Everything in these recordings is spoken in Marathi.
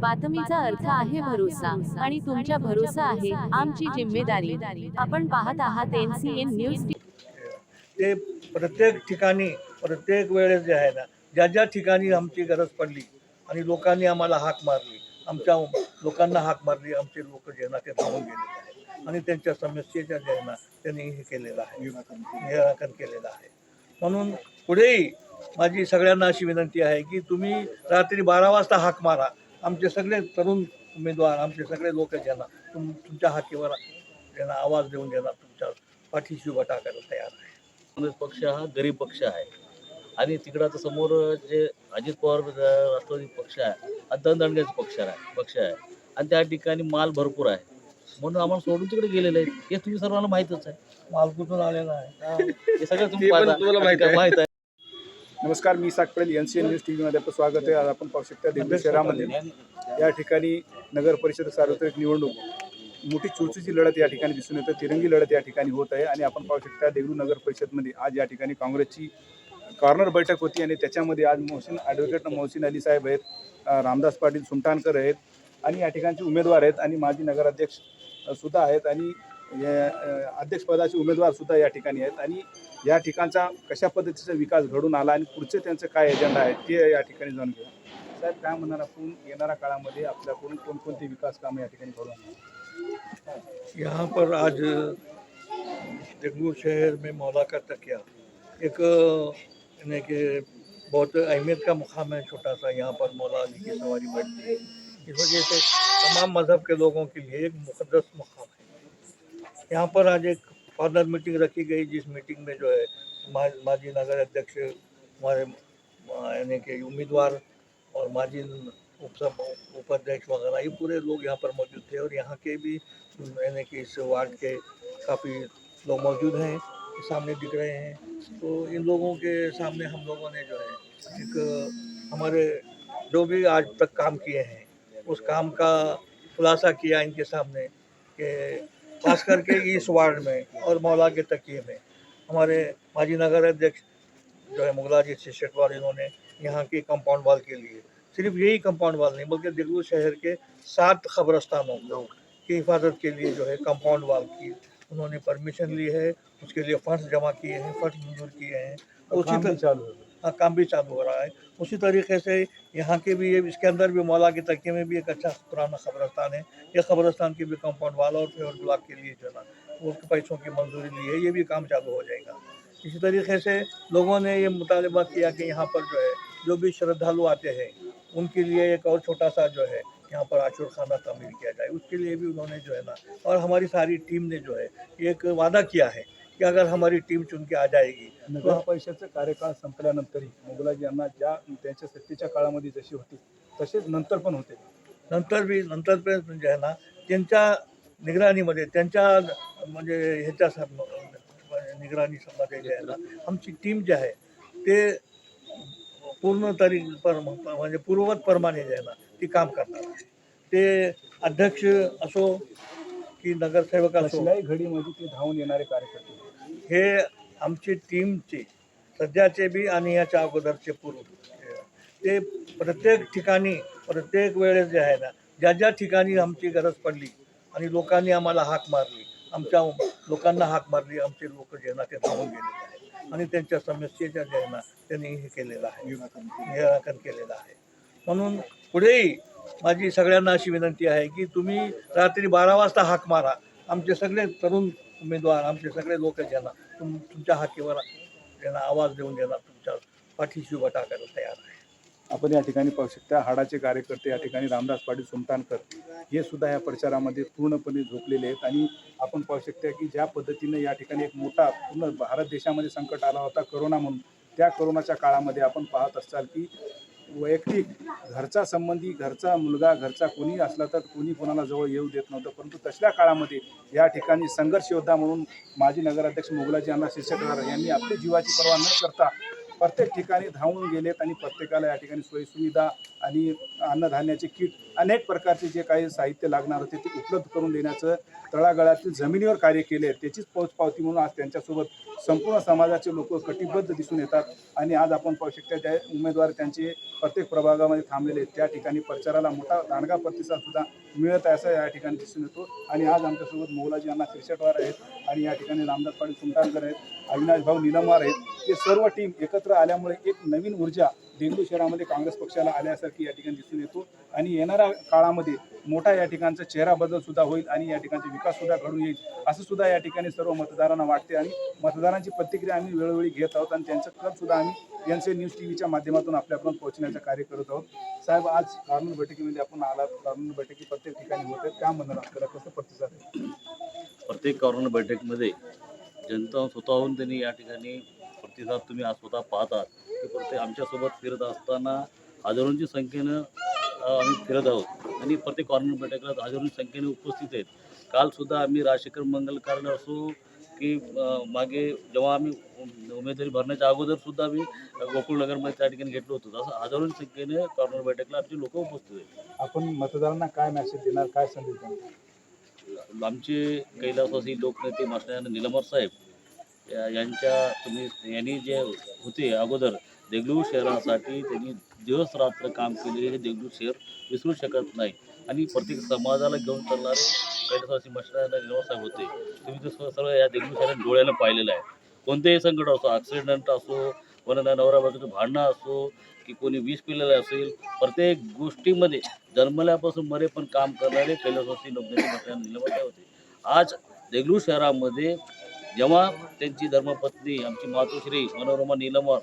बातमीचा अर्थ आहे भरोसा आणि तुमच्या भरोसा आहे आमची जिम्मेदारी. आपण पाहत आहात एनसीएन न्यूज ते प्रत्येक ठिकाणी प्रत्येक वेळेस जे आहे ना ज्या ज्या ठिकाणी आमची गरज पडली आणि लोकांनी आम्हाला हाक मारली आमच्या लोकांना हाक मारली आमचे लोक जे ना ते धावून गेलेले आहेत. आणि त्यांच्या समस्येच्या जे ना त्यांनी हे केलेलं आहे. निराकरण केलेलं आहे. म्हणून पुढेही माझी सगळ्यांना अशी विनंती आहे की तुम्ही रात्री बारा वाजता हाक मारा. आमचे सगळे तरुण उमेदवार आमचे सगळे लोक ज्यांना तुम तुमच्या हाकेवर ज्यांना आवाज देऊन ज्यांना तुमच्या पाठीशी उभा टाकायला तयार आहे. काँग्रेस पक्ष हा गरीब पक्ष आहे. आणि तिकडं आता समोर जे अजित पवार राष्ट्रवादी पक्ष आहे हा दणदणग्याचा पक्ष आहे पक्ष आहे. आणि त्या ठिकाणी माल भरपूर आहे. म्हणून आम्हाला सोडून तिकडे गेलेले आहेत. हे तुम्ही सर्वांना माहीतच आहे. माल कुठून आलेला आहे? हे सगळं तुम्ही पाहता. माहीत आहे. नमस्कार मी साक Patel N C N news T व्हीमध्ये आपलं स्वागत आहे. आज आपण पाहू शकता दिल्ली शहरामध्ये या ठिकाणी नगर परिषद सार्वत्रिक निवडणूक. मोठी चुरचुची लढत या ठिकाणी दिसून येतं. तिरंगी लढत या ठिकाणी होत आहे आणि आपण पाहू शकता देगलू नगर परिषदमध्ये आज या ठिकाणी काँग्रेसची कॉर्नर बैठक होती आणि त्याच्यामध्ये आज मोहसिन ॲडव्होकेट मोहसिन अली साहेब आहेत रामदास पाटील सुमटाणकर आहेत आणि या ठिकाणचे उमेदवार आहेत आणि माजी नगराध्यक्ष सुद्धा आहेत. आणि म्हणजे, अध्यक्षपदाचे उमेदवार सुद्धा या ठिकाणी आहेत. आणि या ठिकाणचा कशा पद्धतीचा विकास घडून आला आणि पुढचे त्यांचं काय एजेंडा आहे ते या ठिकाणी जाणून घेऊ साहेब काय म्हणणार आपण? येणाऱ्या काळामध्ये आपल्याकडून कोणकोणते विकास कामं या ठिकाणी घडून यहाँ पर आज देगलू शहर में मौलाका तकिया एक यानी कि बहुत अहमियत का मुकाम है छोटा सा यहाँ पर मौला अली की सवारी बैठती है इस वजह से तमाम मज़हब के लोगों के लिए एक मुकदस मुकाम यहाँ पर आज एक कॉर्नर मीटिंग रखी गई, जिस मीटिंग में जो है माजी नगर अध्यक्ष, हमारे, यानी कि उम्मीदवार और माजी उपाध्यक्ष वगैरह, ये पूरे लोग यहाँ पर मौजूद थे और यहाँ के भी, यानी कि इस वार्ड के काफ़ी लोग मौजूद हैं सामने दिख रहे हैं। तो इन लोगों के सामने हम लोगों ने जो है एक, हमारे जो भी आज तक काम किए हैं, उस काम का खुलासा किया इनके सामने कि खास करके इस वार्ड में और मौला के तकिए में। हमारे माजी नगर अध्यक्ष जो है मुगलाजी से शेटवार इन्होंने यहाँ की कंपाउंड वाल के लिए सिर्फ़ यही कंपाउंड वाल नहीं बल्कि दिल्ली शहर के सात खबरस्तानों की हिफाजत के लिए जो है कंपाउंड वाल की उन्होंने परमिशन ली है। उसके लिए फंड्स जमा किए हैं फंड्स मंजूर किए हैं। और उसी तरह चालू काम भी चालू हो रहा है। उसी तरीके से यहाँ के भी ये इसके अंदर भी मौला के तकिए में भी एक अच्छा पुराना खबरस्तान है। ये खबरस्तान के भी कंपाउंड वाल और फेवर ब्लॉक के लिए जो ना उसके पैसों की मंजूरी ली है, ये भी काम चालू हो जाएगा। इसी तरीके से लोगों ने ये मुतालबा किया कि यहाँ पर जो है, जो भी श्रद्धालु आते हैं, उनके लिए एक और छोटा सा जो है, यहाँ पर आशुर खाना तमीर किया जाए। उसके लिए भी उन्होंने जो है ना, और हमारी सारी टीम ने जो है, एक वादा किया है कि अगर हमारी टीम चुन के आ जाएगी नगर परिषदचा कार्यकाळ संपल्यानंतरही मोगलाजी यांना ज्या त्यांच्या सत्तेच्या काळामध्ये जशी होती तसेच नंतर पण होते. नंतर बी नंतर पण जे आहे ना त्यांच्या निगराणीमध्ये त्यांच्या म्हणजे ह्याच्या सम- निगराणीमध्ये जे आहे ना आमची टीम जी आहे ते पूर्ण तरी पर म्हणजे पूर्ववत प्रमाणे जे आहे ना ती काम करणार आहे ते अध्यक्ष असो की नगरसेवक असो. कसल्याही घडीमध्ये ते धावून येणारे कार्यकर्ते. हे आमची टीमचे सध्याचे बी आणि याच्या अगोदरचे पूर्व. ते प्रत्येक ठिकाणी प्रत्येक वेळेस जे आहे ना ज्या ज्या ठिकाणी आमची गरज पडली आणि लोकांनी आम्हाला हाक मारली आमच्या लोकांना हाक मारली आमचे लोक जे ना ते धावून गेलेले आहेत. आणि त्यांच्या समस्येच्या जे ना त्यांनी हे केलेलं आहे. निराकरण केलेलं आहे. म्हणून पुढेही माझी सगळ्यांना अशी विनंती आहे की तुम्ही रात्री बारा वाजता हाक मारा. आमचे सगळे तरुण उमेदवार आमचे सगळे लोक ज्यांना तुम तुमच्या हाकेवर ज्यांना आवाज देऊन देणार तुमच्या पाठीशी उभा टाकायला तयार आहे. आपण या ठिकाणी पाहू शकता हाडाचे कार्यकर्ते या ठिकाणी रामदास पाटील सुमतानकर हे सुद्धा या प्रचारामध्ये पूर्णपणे झोपलेले आहेत. आणि आपण पाहू शकता की ज्या पद्धतीने या ठिकाणी एक मोठा पूर्ण भारत देशामध्ये संकट आला होता करोना म्हणून त्या करोनाच्या काळामध्ये आपण पाहत असाल की वैयक्तिक घरचा संबंधी घरचा मुलगा घरचा कोणी असला तर कोणी कोणाला जवळ येऊ देत नव्हतं. परंतु तसल्या काळामध्ये या ठिकाणी संघर्ष योद्धा म्हणून माजी नगराध्यक्ष मोगलाजी यांना शिरसटकर यांनी आपली जीवाची पर्वा न करता प्रत्येक ठिकाणी धावून गेलेत आणि प्रत्येकाला या ठिकाणी सोयीसुविधा आणि अन्नधान्याचे किट अनेक प्रकारचे जे काही साहित्य लागणार होते ते उपलब्ध करून देण्याचं तळागाळातील जमिनीवर कार्य केले त्याचीच पोचपावती म्हणून आज त्यांच्यासोबत संपूर्ण समाजाचे लोक कटिबद्ध दिसून येतात. आणि आज आपण पाहू शकता त्या उमेदवार त्यांचे प्रत्येक प्रभागामध्ये थांबलेले आहेत. त्या ठिकाणी प्रचाराला मोठा दांडगा प्रतिसाद सुद्धा मिळत आहे असं या ठिकाणी दिसून येतो. आणि आज आमच्यासोबत मोलाजी अण्णा शिरशटवार आहेत आणि या ठिकाणी रामदास पाटील सुलतानकर आहेत अविनाश भाऊ निलमवार आहेत. हे सर्व टीम एकत्र आल्यामुळे एक नवीन ऊर्जा देगलू शहरामध्ये काँग्रेस पक्षाला आल्यासारखी या ठिकाणी दिसून येतो. आणि येणाऱ्या काळामध्ये मोठा या ठिकाणचा चेहरा बदल सुद्धा होईल आणि या ठिकाणचा विकास सुद्धा घडून येईल असं सुद्धा या ठिकाणी सर्व मतदारांना वाटते. आणि मतदारांची प्रतिक्रिया आम्ही वेळोवेळी घेत आहोत आणि त्यांचं कल सुद्धा आम्ही एन सी न्यूज टी व्हीच्या माध्यमातून आपल्यापर्यंत पोहोचण्याचं कार्य करत आहोत. साहेब आज कार्नूल बैठकीमध्ये आपण आलात. कार्नूल बैठकी प्रत्येक ठिकाणी होते आपल्याला कसं प्रतिसाद प्रत्येक कॉर्नर बैठकमध्ये जनता स्वतःहून त्यांनी या ठिकाणी प्रतिसाद तुम्ही आज स्वतः पाहतात. की प्रत्येक आमच्यासोबत फिरत असताना हजारोंची संख्येनं आम्ही फिरत आहोत. आणि प्रत्येक कॉर्नर बैठकीला हजारोंची संख्येने उपस्थित आहेत. कालसुद्धा आम्ही राजशेखर मंगल कारण असो की मागे जेव्हा आम्ही उम- उमेदवारी भरण्याच्या अगोदर सुद्धा आम्ही गोकुळनगरमध्ये त्या ठिकाणी घेतलो होतो. असं हजारोंची संख्येने कॉर्नर बैठकला आमची लोक उपस्थित आहेत आपण मतदारांना काय मेसेज देणार काय संदेश देणार? आमचे कैलासवासी लोकनेते मास्टर निलमर साहेब या- यांच्या तुम्ही यांनी जे होते अगोदर देगलूर शहरासाठी त्यांनी दिवस रात्र काम केले हे देगलूर शहर विसरू शकत नाही. आणि प्रत्येक समाजाला घेऊन चालणारे कैलासवासी मास्टर निलमर साहेब होते. तुम्ही ते सर्व या देगलूर शहरात डोळ्यानं पाहिलेलं आहे. कोणतेही संकट असो ॲक्सिडेंट असो कोणाला नवरा बायकोचं भांडणं असो की कोणी विष पिलेलं असेल प्रत्येक गोष्टीमध्ये जन्मल्यापासून मरे पण काम करणारे कैलासवासी लोकनेते मास्टर निलमर होते. आज देगलूर शहरामध्ये जेव्हा त्यांची धर्मपत्नी आमची मातोश्री मनोरमा निलमर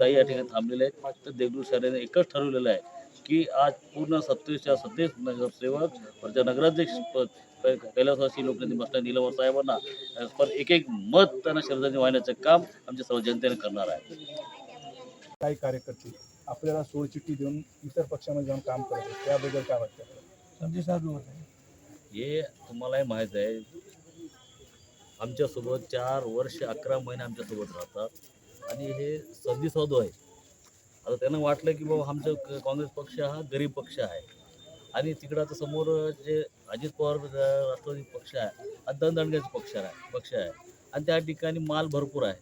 ताई या ठिकाणी थांबलेले आहेत तर देगलूर शहराने एकच ठरवलेलं आहे की आज पूर्ण सत्तेच्या सत्तेच नगरसेवक वरच्या नगराध्यक्ष पद कैलासवासी लोकनेते मास्टर निलमर साहेबांना पण एक एक मत त्यांना श्रद्धांजली वाहण्याचं काम आमच्या सर्व जनतेने करणार आहे. काही कार्यकर्ते आपल्याला सोडचिठ्ठी देऊन इतर पक्षामध्ये जाऊन काम करत आहेत. त्याबद्दल काय वाटतं? संजय साधू होते हे तुम्हालाही माहीत आहे आमच्यासोबत चार वर्ष अकरा महिने आमच्यासोबत राहतात. आणि हे संधी साधू आहे आता त्यांना वाटलं की बाबा आमचं काँग्रेस पक्ष हा गरीब पक्ष आहे. आणि तिकडं आता समोर जे अजित पवार राष्ट्रवादी पक्ष आहे हा दणदणग्याचा पक्ष आहे पक्ष आहे. आणि त्या ठिकाणी माल भरपूर आहे.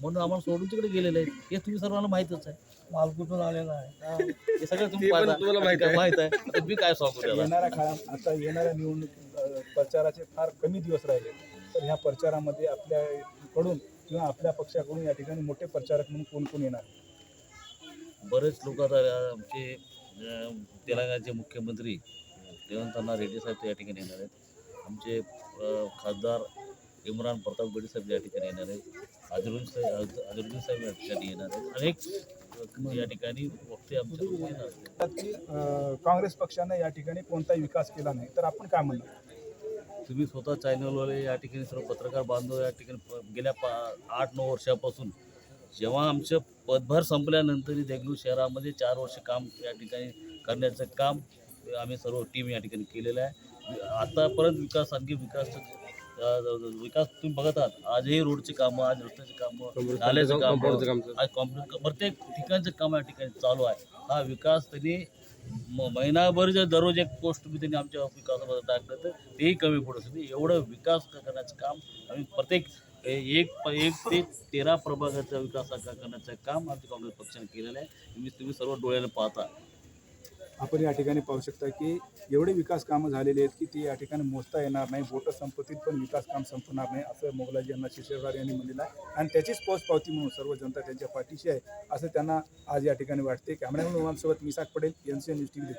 म्हणून आम्हाला सोडून तिकडे गेलेले आहेत. हे तुम्ही सर्वांना माहीतच आहे. मालकुटून आलेला आहे? हे. सगळं तुम्ही पाहता. माहीत आहे. आता मी काय सांगू त्याला? येणाऱ्या काळात आता येणाऱ्या निवडणूक अ, प्रचाराचे फार कमी दिवस राहिले. तर ह्या प्रचारामध्ये आपल्याकडून किंवा आपल्या पक्षाकडून या ठिकाणी मोठे प्रचारक म्हणून कोण कोण येणार? बरेच लोक आता आमचे तेलंगणाचे मुख्यमंत्री देवंतांना रेड्डी साहेब या ठिकाणी येणार आहेत. आमचे खासदार इम्रान प्रताप गडी साहेब या ठिकाणी येणार आहेत. अजरुद्दीन साहेब अजरुद्दीन साहेब या ठिकाणी येणार आहेत. अनेक या ठिकाणी वक्ते आमच्या अ, काँग्रेस पक्षाने या ठिकाणी कोणताही विकास केला नाही. तर आपण काय म्हणणार? तुम्ही स्वतः चॅनलवाले या ठिकाणी सर्व पत्रकार बांधव या ठिकाणी गेल्या पा आठ नऊ वर्षापासून जेव्हा आमचं पदभार संपल्यानंतर देगलूर शहरामध्ये चार वर्ष काम या ठिकाणी करण्याचं काम आम्ही सर्व टीम या ठिकाणी केलेलं आहे. आतापर्यंत विकास आणखी विकास विकास तुम्ही बघत आहात. आजही रोडची कामं आज रस्त्याची कामं नाल्याचं काम आज कॉम्प्युटर प्रत्येक ठिकाणचं काम या ठिकाणी चालू आहे. हा विकास त्यांनी म- महिनाभर जर दररोज एक पोस्ट मी त्यांनी आमच्या विकासामध्ये टाकलं तर तेही कमी पडत होते एवढं विकास करण्याचं काम आम्ही प्रत्येक एक प- एक ते तेरा प्रभागाचा विकास करण्याचं काम आमच्या काँग्रेस पक्षाने केलेलं आहे. मी तुम्ही सर्व डोळ्याला पाहता. आपण या ठिकाणी पाहू शकता की एवढे विकास कामं झालेले आहेत की ते या ठिकाणी मोजता येणार नाही बोटं संपत्तीत पण विकास काम संपणार नाही असं मोगलाजी यांना शिशेवार यांनी म्हणलेलं आहे. आणि त्याचीच पावती म्हणून सर्व जनता त्यांच्या पाठीशी आहे असं त्यांना आज या ठिकाणी वाटते कॅमेरामॅन सोबत मिसाक पडेल N C news T V